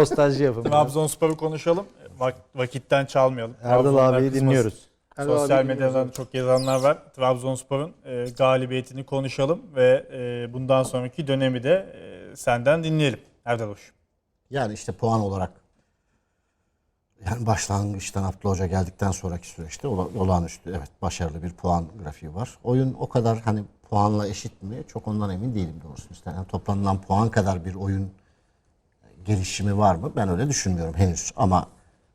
Nostalji yapın. Trabzonspor'u konuşalım. Vak- vakitten çalmayalım. Erdal Trabzonlar abiyi dinliyoruz. Erdal Sosyal abi medyadan dinliyoruz. çok yazanlar var. Trabzonspor'un e, galibiyetini konuşalım ve e, bundan sonraki dönemi de e, senden dinleyelim. Erdal Hoş. Yani işte puan olarak yani başlangıçtan Abdullah Hoca geldikten sonraki süreçte ola- olağanüstü evet başarılı bir puan grafiği var. Oyun o kadar hani puanla eşit mi çok ondan emin değilim doğrusu. İşte yani toplanılan puan kadar bir oyun gelişimi var mı? Ben öyle düşünmüyorum henüz ama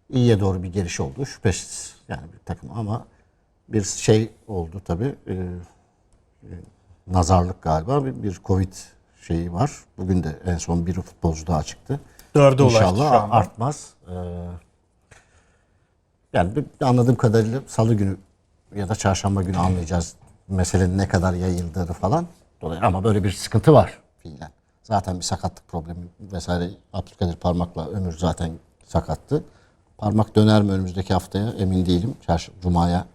iyiye doğru bir geliş oldu şüphesiz. Yani bir takım ama bir şey oldu tabii. Ee, e, nazarlık galiba bir, bir Covid şeyi var. Bugün de en son bir futbolcu daha çıktı. Dörde ulaştı şu İnşallah artmaz. Ee, yani bir- anladığım kadarıyla salı günü ya da çarşamba günü anlayacağız meselenin ne kadar yayıldığını falan. Dolayısıyla ama böyle bir sıkıntı var fiilen. Zaten bir sakatlık problemi vesaire. Abdülkadir Parmak'la Ömür zaten sakattı. Parmak döner mi önümüzdeki haftaya emin değilim. Çarşı, Cuma'ya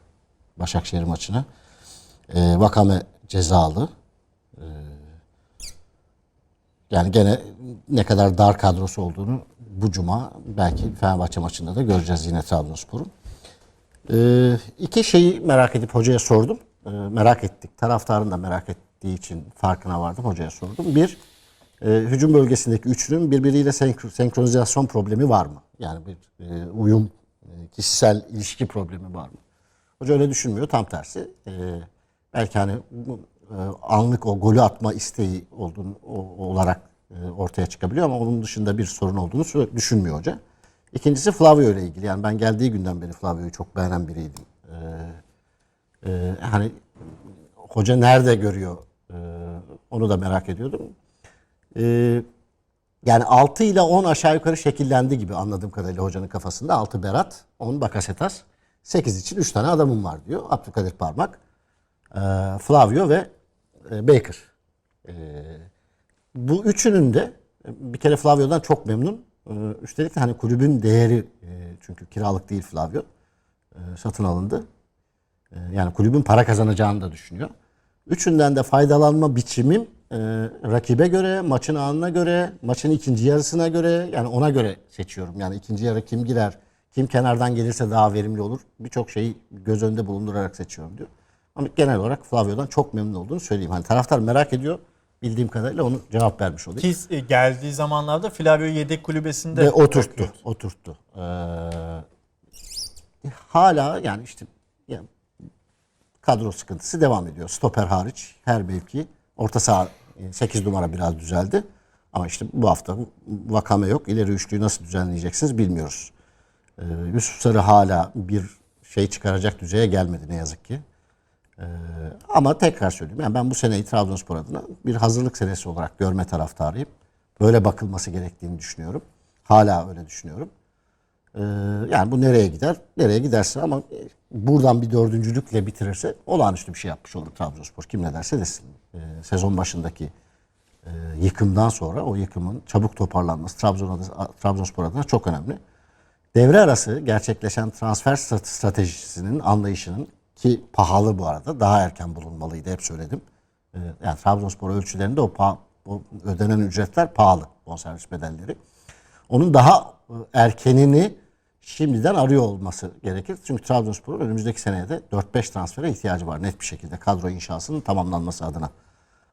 Başakşehir maçına. Ee, Vakame cezalı. Yani gene ne kadar dar kadrosu olduğunu bu cuma belki Fenerbahçe maçında da göreceğiz yine Trabzonspor'un. Ee, iki şeyi merak edip hocaya sordum. Ee, merak ettik. Taraftarın da merak ettiği için farkına vardım. Hocaya sordum. Bir, e, hücum bölgesindeki üçlünün birbiriyle senkro- senkronizasyon problemi var mı? Yani bir e, uyum, e, kişisel ilişki problemi var mı? Hoca öyle düşünmüyor. Tam tersi. Ee, belki hani e, anlık o golü atma isteği olduğunu o- olarak e, ortaya çıkabiliyor ama onun dışında bir sorun olduğunu düşünmüyor hoca. İkincisi Flavio ile ilgili. Yani ben geldiği günden beri Flavio'yu çok beğenen biriydim. Ee, e, hani hoca nerede görüyor e, onu da merak ediyordum. Ee, yani 6 ile 10 aşağı yukarı şekillendi gibi anladığım kadarıyla hocanın kafasında. 6 Berat, 10 Bakasetas, 8 için 3 tane adamım var diyor. Abdülkadir Parmak, e, Flavio ve e, Baker. E, bu üçünün de bir kere Flavio'dan çok memnun. Üstelik de hani kulübün değeri çünkü kiralık değil Flavio. Satın alındı. Yani kulübün para kazanacağını da düşünüyor. Üçünden de faydalanma biçimim e, rakibe göre, maçın anına göre, maçın ikinci yarısına göre yani ona göre seçiyorum. Yani ikinci yarı kim girer, kim kenardan gelirse daha verimli olur. Birçok şeyi göz önünde bulundurarak seçiyorum diyor. Ama genel olarak Flavio'dan çok memnun olduğunu söyleyeyim. Hani taraftar merak ediyor. Bildiğim kadarıyla onu cevap vermiş olayım. Ki e, geldiği zamanlarda Flavio yedek kulübesinde Ve oturttu. bakıyordu. Oturttu. Ee, hala yani işte yani kadro sıkıntısı devam ediyor. Stoper hariç her mevki. Orta saha 8 numara biraz düzeldi. Ama işte bu hafta vakame yok. İleri üçlüyü nasıl düzenleyeceksiniz bilmiyoruz. Ee, Yusuf Sarı hala bir şey çıkaracak düzeye gelmedi ne yazık ki. Ee, ama tekrar söyleyeyim. Yani ben bu seneyi Trabzonspor adına bir hazırlık senesi olarak görme taraftarıyım. Böyle bakılması gerektiğini düşünüyorum. Hala öyle düşünüyorum. Ee, yani bu nereye gider? Nereye giderse ama buradan bir dördüncülükle bitirirse olağanüstü bir şey yapmış olur Trabzonspor. Kim ne derse desin. Ee, sezon başındaki e, yıkımdan sonra o yıkımın çabuk toparlanması Trabzon adına, Trabzonspor adına çok önemli. Devre arası gerçekleşen transfer strate- stratejisinin anlayışının ki pahalı bu arada daha erken bulunmalıydı hep söyledim. Ee, Yani Trabzonspor ölçülerinde o, o ödenen ücretler pahalı bonservis bedelleri. Onun daha erkenini şimdiden arıyor olması gerekir. Çünkü Trabzonspor'un önümüzdeki seneye de 4-5 transfere ihtiyacı var net bir şekilde kadro inşasının tamamlanması adına.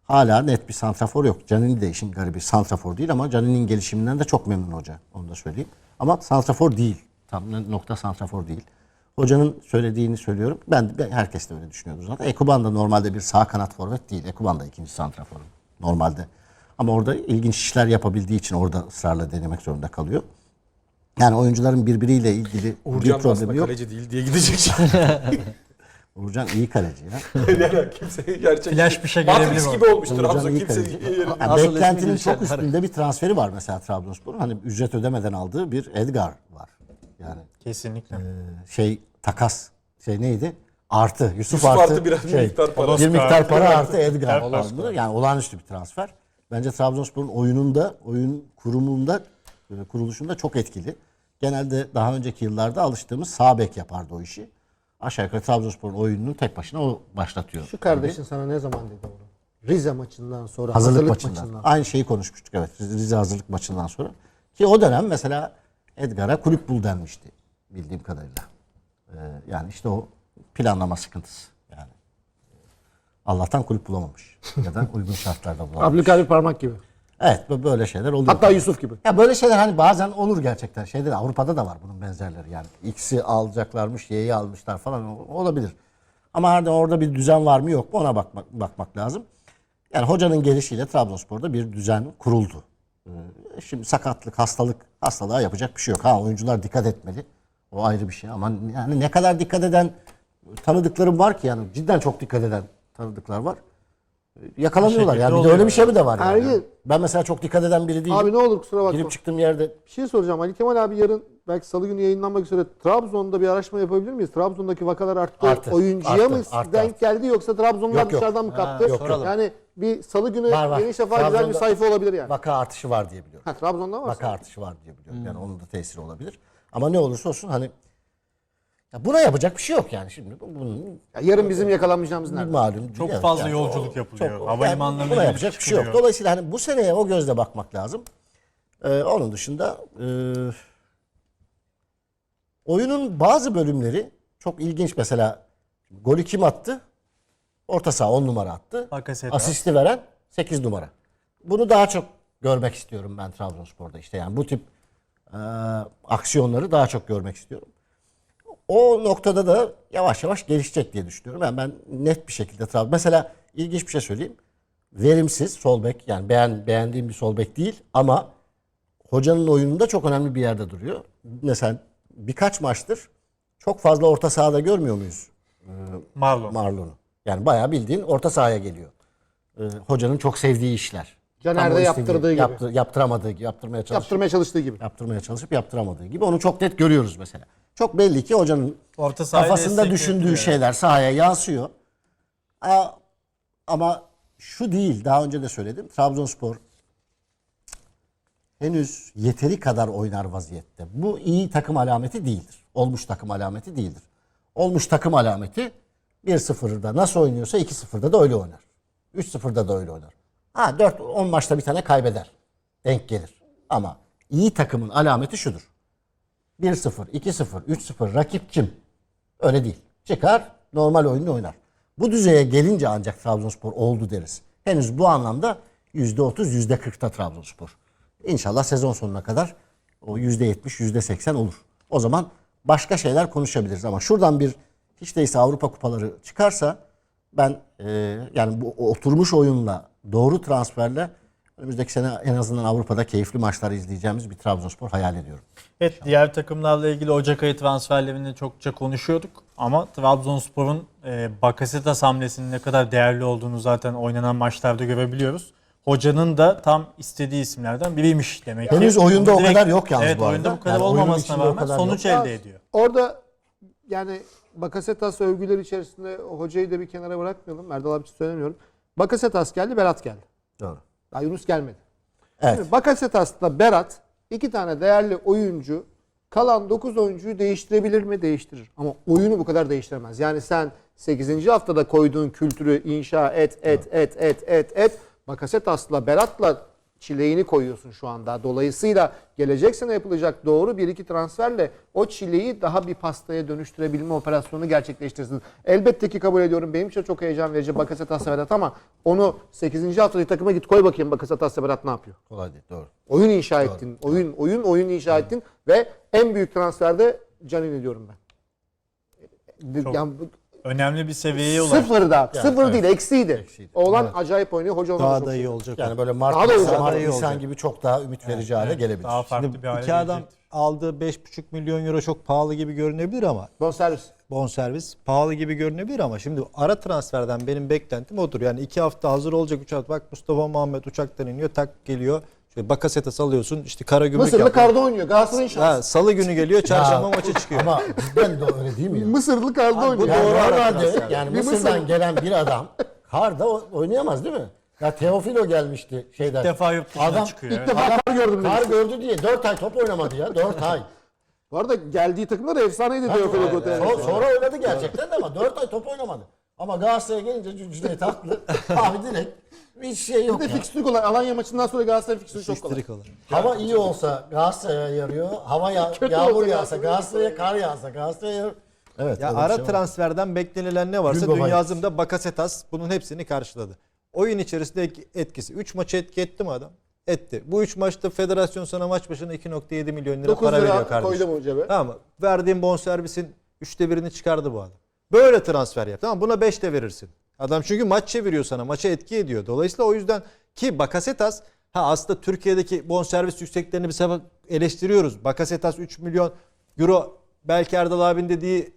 Hala net bir santrafor yok. Canini de işin garibi santrafor değil ama Canini'nin gelişiminden de çok memnun hoca. Onu da söyleyeyim. Ama santrafor değil. Tam nokta santrafor değil. Hocanın söylediğini söylüyorum. Ben, ben herkes de öyle düşünüyordu zaten. Ekuban da normalde bir sağ kanat forvet değil. Ekuban da ikinci santrafor normalde. Ama orada ilginç işler yapabildiği için orada ısrarla denemek zorunda kalıyor. Yani oyuncuların birbiriyle ilgili bir Uğurcan da aslında problemi yok. kaleci değil diye gidecek şimdi. Uğurcan iyi kaleci ya. yani kimse gerçek. Flash bir şey gelebilir Matrix mi? gibi olmuştur Uğurcan Hamza. iyi Kimse kaleci. Yani Asıl ismi beklentinin çok Gülşen. üstünde bir transferi var mesela Trabzonspor'un. Hani ücret ödemeden aldığı bir Edgar var. Yani Kesinlikle. şey takas şey neydi? Artı. Yusuf, Yusuf artı, artı bir şey, miktar para. Bir miktar para artı Edgar alındı. Yani olağanüstü bir transfer. Bence Trabzonspor'un oyununda, oyun kurumunda, e, kuruluşunda çok etkili. Genelde daha önceki yıllarda alıştığımız sağ bek yapardı o işi. Aşağı yukarı Trabzonspor'un oyununu tek başına o başlatıyor. Şu kardeşin sana ne zaman dedi onu? Rize maçından sonra hazırlık, hazırlık, maçından. maçından. Aynı şeyi konuşmuştuk evet. Rize hazırlık maçından sonra. Ki o dönem mesela Edgar'a kulüp bul denmişti bildiğim kadarıyla. Ee, yani işte o planlama sıkıntısı. Yani Allah'tan kulüp bulamamış. Ya da uygun şartlarda bulamamış. Abdülkadir Parmak gibi. Evet böyle şeyler oluyor. Hatta Yusuf gibi. Ya böyle şeyler hani bazen olur gerçekten. Şeyde de Avrupa'da da var bunun benzerleri yani. X'i alacaklarmış, Y'yi almışlar falan olabilir. Ama hani orada bir düzen var mı yok mu ona bakmak, bakmak lazım. Yani hocanın gelişiyle Trabzonspor'da bir düzen kuruldu. Ee, Şimdi sakatlık, hastalık, hastalığa yapacak bir şey yok. Ha oyuncular dikkat etmeli. O ayrı bir şey ama yani ne kadar dikkat eden tanıdıklarım var ki yani cidden çok dikkat eden tanıdıklar var. Yakalanıyorlar yani bir de öyle bir şey mi de var yani. Ergin. Ben mesela çok dikkat eden biri değilim. Abi ne olur kusura bakma. Girip çıktığım yerde Bir şey soracağım. Ali Kemal abi yarın belki salı günü yayınlanmak üzere Trabzon'da bir araştırma yapabilir miyiz? Trabzon'daki vakalar arttı. Arttı, Oyuncuya arttı, mı arttı, denk arttı. geldi yoksa Trabzonlar Yok, yok. dışarıdan mı kaptı? yok, yok. Yani bir salı günü Var, var. Yeni Şafak'a güzel bir Trabzon'da- sayfa olabilir yani. vaka artışı var diye biliyorum. Ha, Trabzon'da var. Vaka artışı var diye biliyorum. Yani onun da tesiri olabilir. Ama ne olursa olsun hani ya buna yapacak bir şey yok yani şimdi. bu- Bunun Ya yarın bizim yakalanmayacağımız nerede? malum. Çok Evet, fazla yani yolculuk o- yapılıyor. Havalimanlarına yani buna yapacak bir şey yok. çıkılıyor. Dolayısıyla hani bu seneye o gözle bakmak lazım. Ee, onun dışında e, oyunun bazı bölümleri çok ilginç. Mesela golü kim attı? Orta saha 10 numara attı. Bakasetas. Asisti veren 8 numara. Bunu daha çok görmek istiyorum ben Trabzonspor'da işte yani bu tip e, aksiyonları daha çok görmek istiyorum. O noktada da yavaş yavaş gelişecek diye düşünüyorum. Yani ben net bir şekilde Trabzon. Mesela ilginç bir şey söyleyeyim. Verimsiz sol bek yani beğen, beğendiğim bir sol bek değil ama hocanın oyununda çok önemli bir yerde duruyor. Mesela birkaç maçtır çok fazla orta sahada görmüyor muyuz Marlon. Marlon'u? Yani bayağı bildiğin orta sahaya geliyor. Ee, hocanın çok sevdiği işler. Caner'de yaptırdığı gibi. yaptı- yaptıramadığı gibi, yaptırmaya çalışıp Yaptırmaya çalıştığı gibi. yaptırmaya çalışıp yaptıramadığı gibi onu çok net görüyoruz mesela. Çok belli ki hocanın Orta kafasında düşündüğü yani. şeyler sahaya yansıyor. Aa, ama şu değil, daha önce de söyledim. Trabzonspor henüz yeteri kadar oynar vaziyette. Bu iyi takım alameti değildir. Olmuş takım alameti değildir. Olmuş takım alameti 1-0'da nasıl oynuyorsa 2-0'da da öyle oynar. 3-0'da da öyle oynar. Ha 4-10 maçta bir tane kaybeder. Denk gelir. Ama iyi takımın alameti şudur. 1-0, 2-0, 3-0 rakip kim? Öyle değil. Çıkar normal oyunu oynar. Bu düzeye gelince ancak Trabzonspor oldu deriz. Henüz bu anlamda %30, %40'ta Trabzonspor. İnşallah sezon sonuna kadar o %70, %80 olur. O zaman başka şeyler konuşabiliriz ama şuradan bir hiç değilse Avrupa kupaları çıkarsa ben e, yani bu oturmuş oyunla doğru transferle önümüzdeki sene en azından Avrupa'da keyifli maçlar izleyeceğimiz bir Trabzonspor hayal ediyorum. Evet diğer takımlarla ilgili Ocak ayı transferlerini çokça konuşuyorduk. Ama Trabzonspor'un e, Bakasetas hamlesinin ne kadar değerli olduğunu zaten oynanan maçlarda görebiliyoruz. Hocanın da tam istediği isimlerden biriymiş demek ki. Henüz oyunda Bunu o kadar yok yalnız evet, bu oyunda arada. bu kadar Yani olmamasına rağmen sonuç yok. elde ediyor. Orada yani Bakasetas övgüler içerisinde hocayı da bir kenara bırakmayalım. Erdal abi söylemiyorum. Bakasetas geldi, Berat geldi. Doğru. Daha Yunus gelmedi. Evet. Şimdi Bakasetas'la Berat iki tane değerli oyuncu kalan 9 oyuncuyu değiştirebilir mi? Değiştirir. Ama oyunu bu kadar değiştiremez. Yani sen 8. haftada koyduğun kültürü inşa et, et, et, et, et, et. Bakasetas'la Berat'la çileğini koyuyorsun şu anda. Dolayısıyla gelecek sene yapılacak doğru bir iki transferle o çileği daha bir pastaya dönüştürebilme operasyonu gerçekleştirsin. Elbette ki kabul ediyorum. Benim için çok heyecan verici Bakasetas'la Berat ama onu 8. haftadaki takıma git koy bakayım Bakasetas'la Berat ne yapıyor? Kolay değil. Doğru. Oyun inşa ettin. Oyun, oyun, oyun inşa ettin ve en büyük transferde Canini diyorum ben. Çok Yani bu- Önemli bir seviyeye ulaştı. sıfır da. sıfır değil, eksiydi. Eksiydi. Oğlan acayip oynuyor. Hoca Daha da iyi olacak. Yani böyle Daha da Mart, olacak. Mart Nisan olacak. gibi çok daha ümit verici hale gelebilir. Daha farklı Şimdi bir hale iki adam gelecektir. aldığı 5,5 milyon euro çok pahalı gibi görünebilir ama Bonservis. bonservis pahalı gibi görünebilir ama şimdi ara transferden benim beklentim odur. Yani iki hafta hazır olacak uçak. Bak Mustafa Muhammed uçaktan iniyor tak geliyor. İşte Bakasetas alıyorsun işte kara gümrük Mısırlı yapıyor. karda oynuyor. Galatasaray'ın şansı. Ha, Salı günü geliyor çarşamba maçı çıkıyor. Ama cidden de öyle değil mi ya? Mısırlı karda oynuyor. Yani doğru normalde arkadaşlar. yani Bir Mısır'dan Mısır- gelen bir adam karda o- oynayamaz değil mi? Ya Teofilo gelmişti şeyden. İlk defa yurt dışına Adam çıkıyor. İlk evet. defa kar gördüm. Kar demiş. gördü diye 4 ay top oynamadı ya 4 ay. Bu arada geldiği takımlar efsaneydi Teofilo Gotye. So- sonra oynadı gerçekten de ama 4 ay top oynamadı. Ama Galatasaray'a gelince Cüneyt haklı. Abi direkt hiç şey yok Bir de ya. fikstürü kolay. Alanya maçından sonra Galatasaray fikstürü çok kolay. Olur. Hava iyi olsa Galatasaray'a yarıyor. Hava ya- Kötü yağmur olsa yağsa Galatasaray'a kar yağsa Galatasaray'a yarıyor. Evet. Ya bir ara şey var. transferden beklenilen ne varsa Gül baba dünyazımda Bakasetas bunun hepsini karşıladı. Oyun içerisinde etkisi. 3 maçı etki etti mi adam? Etti. Bu 3 maçta federasyon sana maç başına 2.7 milyon lira 9 para veriyor lira kardeşim. koydum cebe. Tamam mı? Verdiğin bonservisin üçte birini çıkardı bu adam. Böyle transfer yap. Tamam? Buna 5 de verirsin. Adam çünkü maç çeviriyor sana. Maça etki ediyor. Dolayısıyla o yüzden ki Bakasetas ha aslında Türkiye'deki bonservis yükseklerini bir sefer eleştiriyoruz. Bakasetas 3 milyon euro belki Erdal abinin dediği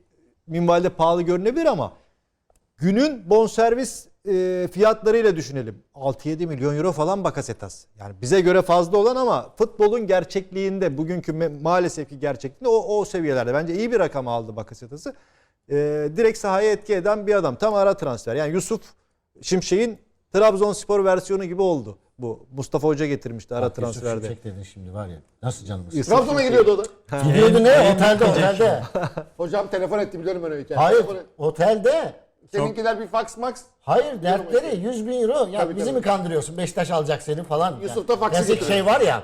minvalde pahalı görünebilir ama günün bonservis e, fiyatlarıyla düşünelim. 6-7 milyon euro falan Bakasetas. Yani bize göre fazla olan ama futbolun gerçekliğinde bugünkü maalesef ki gerçekliğinde o, o seviyelerde. Bence iyi bir rakam aldı Bakasetas'ı. E, direkt sahaya etki eden bir adam. Tam ara transfer. Yani Yusuf Şimşek'in Trabzonspor versiyonu gibi oldu. Bu Mustafa Hoca getirmişti ara Bak, Yusuf transferde. Şimşek dedin şimdi var ya. Nasıl canımız? Yusuf Trabzon'a gidiyordu o da. Gidiyordu ne? Otelde otelde. Hocam telefon etti biliyorum ben o hikayeyi. Hayır Telefon otelde. Seninkiler bir fax max. Hayır dertleri 100 bin euro. Ya Tabii, bizi tabii. mi kandırıyorsun? Beşiktaş alacak seni falan. Yusuf da faksi Yazık getiriyor. şey var ya.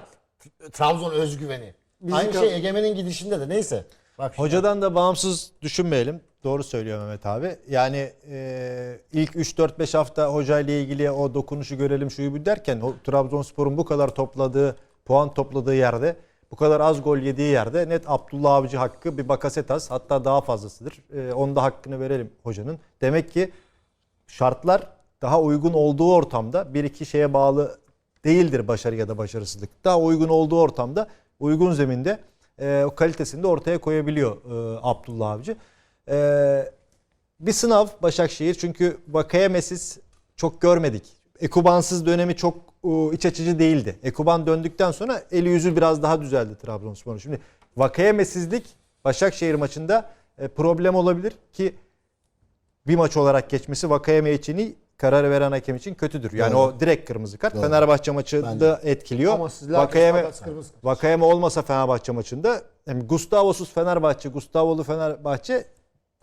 Trabzon özgüveni. Aynı kan- şey Egemen'in gidişinde de neyse. Bak şimdi. Hocadan da bağımsız düşünmeyelim. Doğru söylüyor Mehmet abi. Yani e, ilk 3-4-5 hafta hocayla ilgili o dokunuşu görelim şuyu bu derken o Trabzonspor'un bu kadar topladığı, puan topladığı yerde, bu kadar az gol yediği yerde net Abdullah Avcı hakkı bir Bakasetas hatta daha fazlasıdır. E, onun da hakkını verelim hocanın. Demek ki şartlar daha uygun olduğu ortamda bir iki şeye bağlı değildir başarı ya da başarısızlık. Daha uygun olduğu ortamda uygun zeminde e, kalitesini de ortaya koyabiliyor e, Abdullah Avcı. E, bir sınav Başakşehir çünkü Vakayemesiz çok görmedik. Ekubansız dönemi çok iç açıcı değildi. Ekuban döndükten sonra eli yüzü biraz daha düzeldi Trabzonspor'un. Şimdi Vakayemesizlik Başakşehir maçında e, problem olabilir ki bir maç olarak geçmesi Vakayeme için iyi, kararı veren hakem için kötüdür. Yani Doğru. o direkt kırmızı kart. Doğru. Fenerbahçe maçı da etkiliyor. Ama Vakayeme. Vakayeme olmasa Fenerbahçe maçında yani Gustavo'suz Fenerbahçe, Gustavolu Fenerbahçe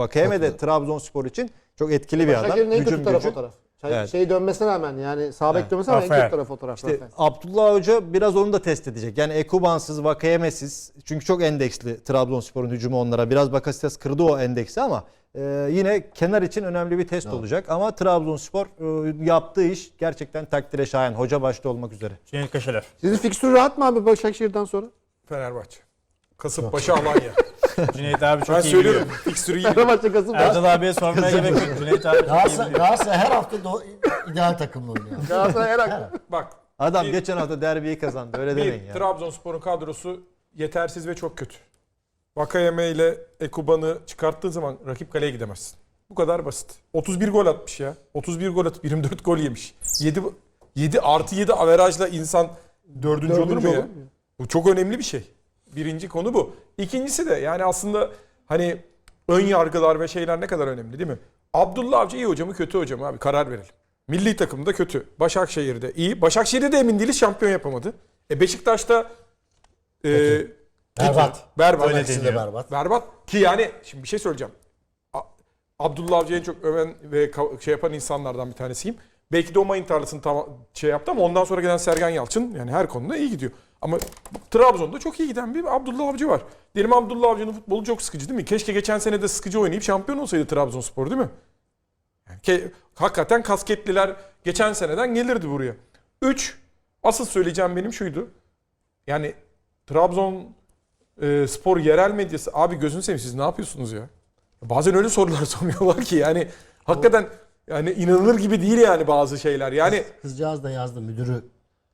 Vakayeme de Trabzonspor için çok etkili bir adam. Başakşehir'in en kötü Hücum tarafı o taraf. Şey, Evet. şey dönmesine rağmen yani sağ bek Evet. dönmesine rağmen en kötü tarafı o taraf. İşte Rafael. Abdullah Hoca biraz onu da test edecek. Yani Ekubansız, Vakayemesiz. Çünkü çok endeksli Trabzonspor'un hücumu onlara. Biraz Bakasetas kırdı o endeksi ama e, yine kenar için önemli bir test olacak. Ama Trabzonspor e, yaptığı iş gerçekten takdire şayan. Hoca başta olmak üzere. Cüneyt Kaşeler. Sizin fikstürü rahat mı abi Başakşehir'den sonra? Fenerbahçe. Kasımpaşa Alanya. Cüneyt abi çok ben iyi söylüyorum. biliyor. Fikstürü iyi. Fenerbahçe Kasımpaşa. Erdal abiye sormaya gerek yok. Cüneyt abi çok iyi Galatasaray, biliyor. Galatasaray her hafta do- ideal takımla oynuyor. Galatasaray her aklı. Bak Adam Bir- geçen hafta derbiyi kazandı. Öyle demeyin bir ya. Trabzonspor'un kadrosu yetersiz ve çok kötü. Vakayeme ile Ekuban'ı çıkarttığın zaman rakip kaleye gidemezsin. Bu kadar basit. 31 gol atmış ya. 31 gol atıp 24 gol yemiş. 7 7 artı 7 averajla insan dördüncü, olur mu ya? olur mu? Bu çok önemli bir şey. Birinci konu bu. İkincisi de yani aslında hani ön yargılar ve şeyler ne kadar önemli değil mi? Abdullah Avcı iyi hoca mı kötü hoca mı abi karar verelim. Milli takımda kötü. Başakşehir'de iyi. Başakşehir'de de emin değiliz şampiyon yapamadı. E Beşiktaş'ta e. Berbat. Berbat. Öyle deniyor. berbat. Berbat. Ki yani şimdi bir şey söyleyeceğim. Abdullah Avcı'yı en çok öven ve şey yapan insanlardan bir tanesiyim. Belki de o mayın tarlasını tam şey yaptı ama ondan sonra gelen Sergen Yalçın yani her konuda iyi gidiyor. Ama Trabzon'da çok iyi giden bir Abdullah Avcı var. Diyelim Abdullah Avcı'nın futbolu çok sıkıcı değil mi? Keşke geçen sene de sıkıcı oynayıp şampiyon olsaydı Trabzonspor değil mi? Ke- hakikaten kasketliler geçen seneden gelirdi buraya. 3. Asıl söyleyeceğim benim şuydu. Yani Trabzon e, spor yerel medyası abi gözünü seveyim siz ne yapıyorsunuz ya? Bazen öyle sorular soruyorlar ki yani hakikaten yani inanılır gibi değil yani bazı şeyler. Yani Kızcağız da yazdı müdürü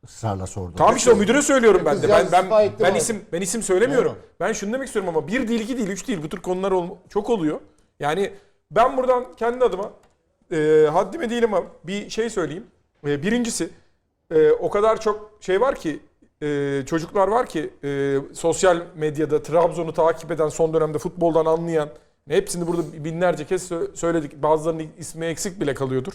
ısrarla sordu. tamam işte o müdüre söylüyorum ben de. Ben ben ben isim ben isim söylemiyorum. Doğru. Ben şunu demek istiyorum ama bir değil, iki değil, üç değil bu tür konular ol- çok oluyor. Yani ben buradan kendi adıma e, haddime değil ama bir şey söyleyeyim. E, birincisi e, o kadar çok şey var ki e, çocuklar var ki e, sosyal medyada Trabzon'u takip eden son dönemde futboldan anlayan hepsini burada binlerce kez sö- söyledik. Bazılarının ismi eksik bile kalıyordur.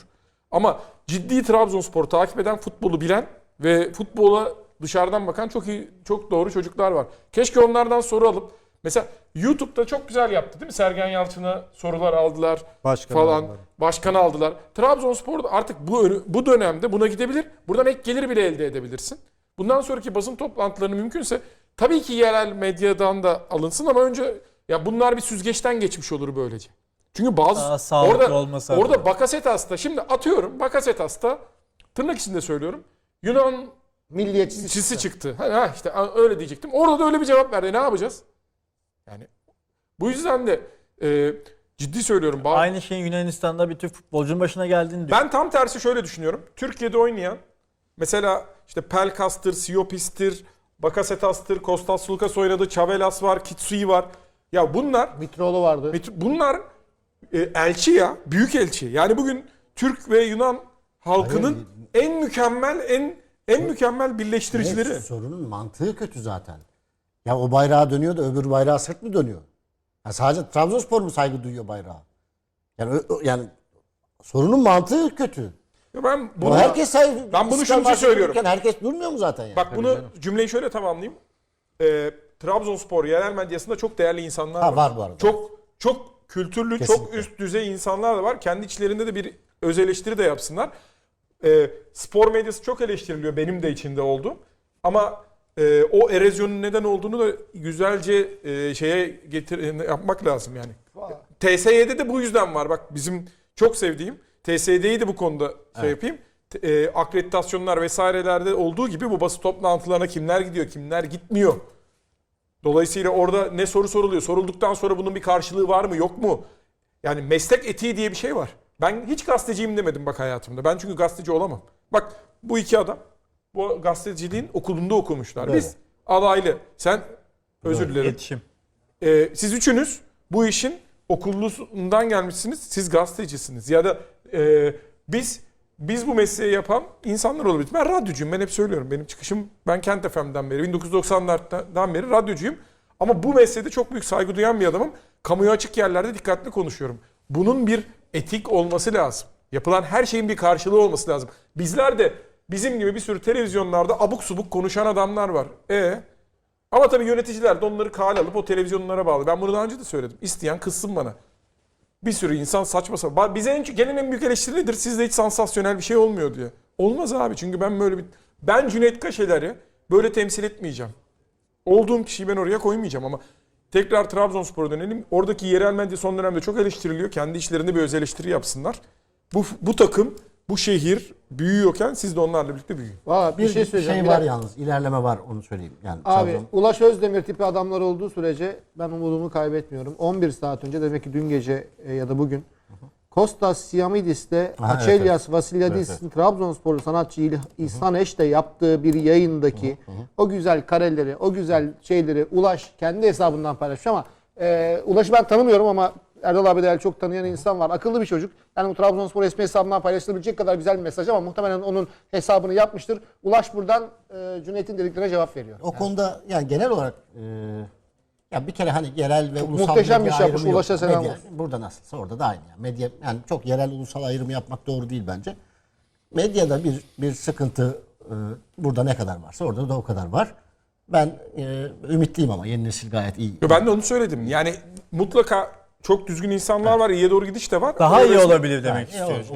Ama ciddi Trabzonspor takip eden, futbolu bilen ve futbola dışarıdan bakan çok iyi, çok doğru çocuklar var. Keşke onlardan soru alıp Mesela YouTube'da çok güzel yaptı değil mi? Sergen Yalçın'a sorular aldılar Başkan falan. aldılar. Başkanı aldılar. Trabzonspor da artık bu bu dönemde buna gidebilir. Buradan ek gelir bile elde edebilirsin. Bundan sonraki basın toplantılarını mümkünse tabii ki yerel medyadan da alınsın ama önce ya bunlar bir süzgeçten geçmiş olur böylece. Çünkü bazı Daha orada orada. Bakasetas'ta şimdi atıyorum Bakasetas'ta tırnak içinde söylüyorum. Yunan Milliyetçisi çisi çıktı. çıktı. Ha, ha işte öyle diyecektim. Orada da öyle bir cevap verdi. Ne yapacağız? Yani bu yüzden de e, ciddi söylüyorum. Bazı, Aynı şeyin Yunanistan'da bir Türk futbolcunun başına geldiğini düşün. ben tam tersi şöyle düşünüyorum. Türkiye'de oynayan mesela işte Pelkas'tır, Siopis'tir, Bakasetas'tır, Kostas Sulukas oynadı, Çavelas var, Kitsui var. Ya bunlar Mitroğlu vardı. Met- Bunlar e, elçi ya, büyük elçi. Yani bugün Türk ve Yunan halkının en mükemmel, en en mükemmel birleştiricileri. Evet, sorunun mantığı kötü zaten. Ya o bayrağa dönüyor da öbür bayrağa sırt mı dönüyor? Ya sadece Trabzonspor mu saygı duyuyor bayrağa? Yani yani sorunun mantığı kötü. Ya ben Bunu herkes saygı ben bunu Marşı söylüyorum. Herkes durmuyor mu zaten yani? bak bunu cümleyi şöyle tamamlayayım. E, Trabzonspor yerel medyasında çok değerli insanlar Ha, var. var bu arada. Çok çok kültürlü, çok Kesinlikle. üst düzey insanlar da var. Kendi içlerinde de bir öz eleştiri de yapsınlar. E, spor medyası çok eleştiriliyor. Benim de içinde oldum. Ama e, o erozyonun neden olduğunu da güzelce e, şeye getir yapmak lazım yani. TSY'de de bu yüzden var. Bak bizim çok sevdiğim TSY'deyi de bu konuda şey yapayım. T- E, akreditasyonlar vesairelerde olduğu gibi bu basın toplantılarına kimler gidiyor, kimler gitmiyor. Dolayısıyla orada ne soru soruluyor? Sorulduktan sonra bunun bir karşılığı var mı, yok mu? Yani meslek etiği diye bir şey var. Ben hiç gazeteciyim demedim bak hayatımda. Ben çünkü gazeteci olamam. Bak bu iki adam bu gazeteciliğin okulunda okumuşlar. Böyle. Biz adaylı. Sen özür dilerim. İletişim. Ee, siz üçünüz bu işin okullusundan gelmişsiniz. Siz gazetecisiniz. Ya da e, biz biz bu mesleği yapan insanlar olabilir. Ben radyocuyum. Ben hep söylüyorum. Benim çıkışım ben Kent FM'den beri 1994'ten beri radyocuyum. Ama bu mesleğe de çok büyük saygı duyan bir adamım. Kamuya açık yerlerde dikkatli konuşuyorum. Bunun bir etik olması lazım. Yapılan her şeyin bir karşılığı olması lazım. Bizler de bizim gibi bir sürü televizyonlarda abuk subuk konuşan adamlar var. E ama tabii yöneticiler de onları kale alıp o televizyonlara bağlı. Ben bunu daha önce de söyledim. İsteyen kızsın bana. Bir sürü insan saçma sapan. Bize en, gelen en büyük eleştiri nedir? Sizde hiç sansasyonel bir şey olmuyor diye. Olmaz abi çünkü ben böyle bir... Ben Cüneyt Kaşeler'i böyle temsil etmeyeceğim. Olduğum kişiyi ben oraya koymayacağım ama tekrar Trabzonspor'a dönelim. Oradaki yerel medya son dönemde çok eleştiriliyor. Kendi işlerinde bir öz eleştiri yapsınlar. Bu, bu takım, bu şehir büyüyorken siz de onlarla birlikte büyüyün. Valla bir, Bir şey söyleyeceğim. şey var dakika. yalnız. ilerleme var onu söyleyeyim. Yani Abi Trabzon- Ulaş Özdemir tipi adamlar olduğu sürece ben umudumu kaybetmiyorum. 11 saat önce demek ki dün gece e, ya da bugün Kostas Siamidis'le Aha, evet, Açelyas Vasilyadis'in Evet, Trabzonsporlu sanatçı İhsan Eş'le yaptığı bir yayındaki o güzel kareleri, o güzel şeyleri Ulaş kendi hesabından paylaşmış ama e, Ulaş'ı ben tanımıyorum ama Erdal abi de çok tanıyan insan var. Akıllı bir çocuk. Yani bu Trabzonspor resmi hesabından paylaşılabilecek kadar güzel bir mesaj ama muhtemelen onun hesabını yapmıştır. Ulaş buradan e, Cüneyt'in dediklerine cevap veriyor. O konuda yani genel olarak e, ya bir kere hani yerel ve ulusal muhteşem bir şey yapmış. Ulaş'a selam Medya, olsun. Burada nasılsa orada da aynı. Yani. Medya yani çok yerel ulusal ayrımı yapmak doğru değil bence. Medyada bir bir sıkıntı e, burada ne kadar varsa orada da o kadar var. Ben e, ümitliyim ama yeni nesil gayet iyi. Yo, ben de onu söyledim. Yani mutlaka çok düzgün insanlar var. iyiye doğru gidiş de var. Daha iyi olabilir demek Yani, istiyoruz.